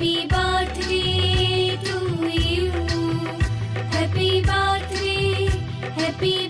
ही बा ही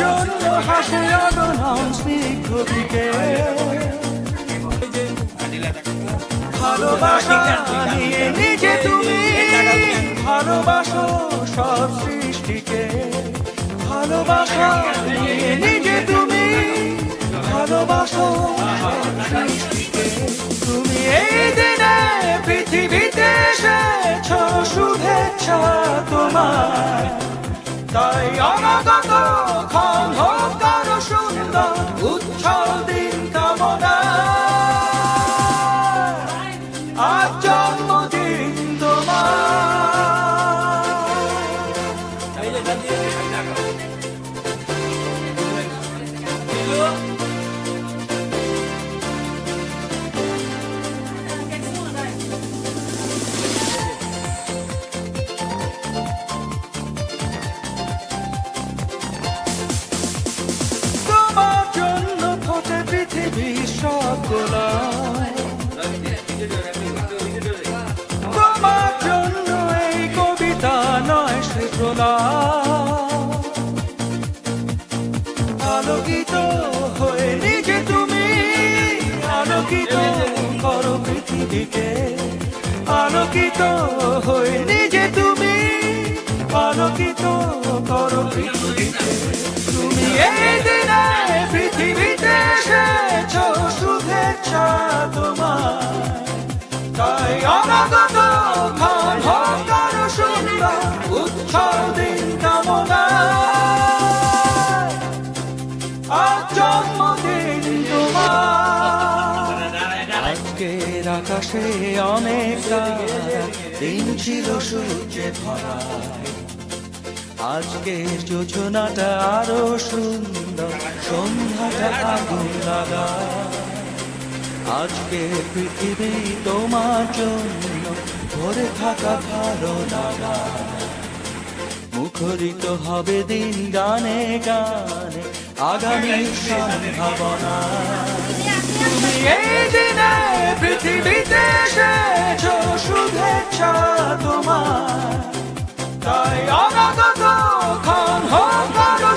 জন্য হাসে অগণন স্নিগ্ধ দিকে ভালোবাসা নিয়ে নিজে তুমি ভালোবাসো সব সৃষ্টিকে। ভালোবাসা নিয়ে নিজে তুমি ভালোবাসো সৃষ্টিকে। তুমি এই দিনে পৃথিবীতে এসেছ আলোকিত হয়ে নিজে তুমি আলোকিত করো তুমি এই দিনে পৃথিবীতে এসেছ শুভেচ্ছা তোমার। তাই অনাগত উৎসব দিন কামনা আজ জন্মদিন। আকাশে অনেক দিন ছিল সূর্যে ভরা। আজকের যোজনাটা আরও সুন্দর সন্ধ্যাটা আগুন লাগা। আজকে পৃথিবী তোমার জন্য ভরে থাকা ভালো লাগা। মুখরিত হবে দিন গানে গানে আগামী সম্ভাবনা। তুমি দিনে পৃথিবীতে এসেছ, শুভেচ্ছা তোমার। তাই অনাগত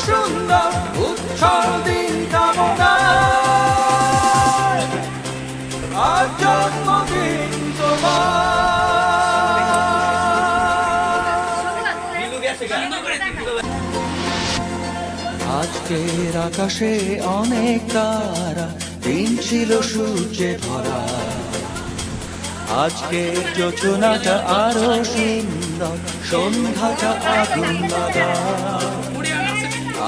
সুন্দর উচ্ছল দিন কামনা আজ জন্মদিন আজকের আকাশে অনেক তারা দিন ছিল সূর্যে ভরা। আজকের যোজনাটা আরও সুন্দর, সন্ধ্যাটা আগুন লাগা।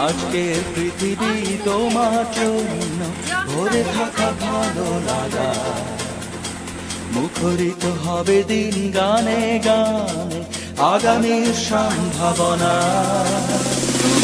আজকের পৃথিবী তোমার জন্য ভরে থাকা ভালো লাগা। মুখরিত হবে দিন গানে গানে আগামীর সম্ভাবনা।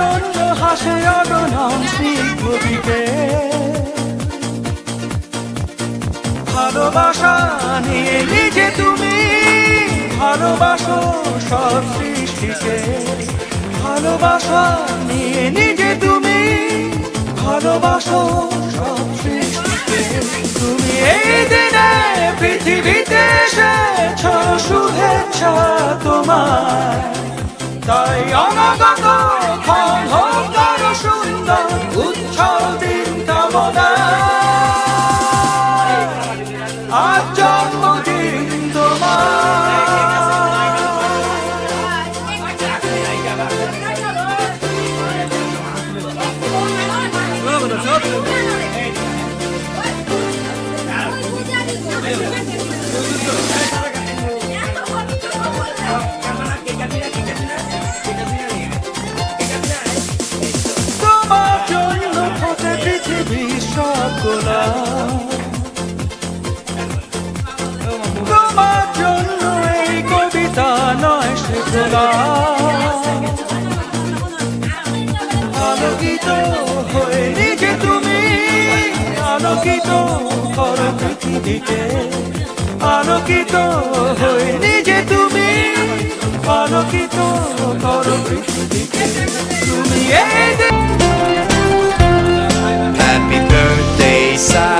জন্য হাসে অগণন স্নিগ্ধ ভালোবাসা নিয়ে নিজে তুমি, ভালোবাসো সব সৃষ্টিকে। ভালোবাসা নিয়ে নিজে তুমি, ভালোবাসো সব সৃষ্টিকে। তুমি এই দিনে পৃথিবীতে এসেছ, শুভেচ্ছা তোমার তাই অনাগত সুন্দর উচ্ছল দিন কামনা। আজ জন্মদিন তোমার তোমার। আলোকিত কর পৃথিবীকে আলোকিত হয়ে নিজে তুমি আলোকিত কর পৃথিবীকে তুমি Happy birthday, Sadia.